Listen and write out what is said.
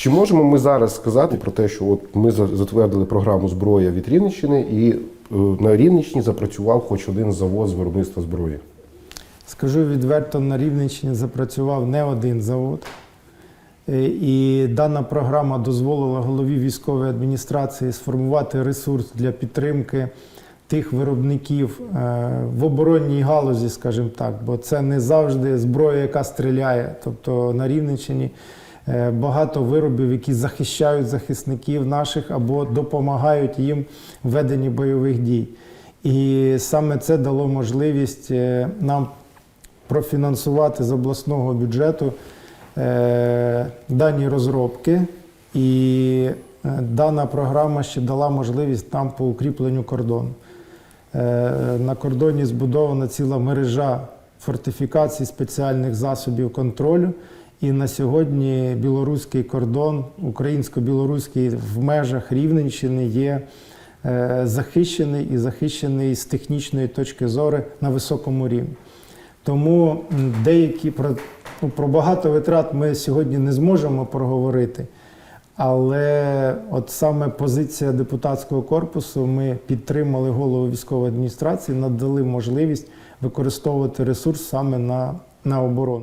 Чи можемо ми зараз сказати про те, що от ми затвердили програму зброя від Рівненщини, і е, на Рівненщині запрацював хоч один завод з виробництва зброї? Скажу відверто, на Рівненщині запрацював не один завод. Е, І дана програма дозволила голові військової адміністрації сформувати ресурс для підтримки тих виробників е, в оборонній галузі, скажімо так, бо це не завжди зброя, яка стріляє. Тобто на Рівненщині багато виробів, які захищають захисників наших або допомагають їм в веденні бойових дій. І саме це дало можливість е, нам профінансувати з обласного бюджету е, дані розробки, і е, дана програма ще дала можливість нам по укріпленню кордону. Е, на кордоні збудована ціла мережа фортифікацій спеціальних засобів контролю. І на сьогодні білоруський кордон, українсько-білоруський в межах Рівненщини є е, захищений і захищений з технічної точки зору на високому рівні. Тому деякі про, ну, про багато витрат ми сьогодні не зможемо проговорити. Але от саме позиція депутатського корпусу ми підтримали голову військової адміністрації, надали можливість використовувати ресурс саме на, на оборону.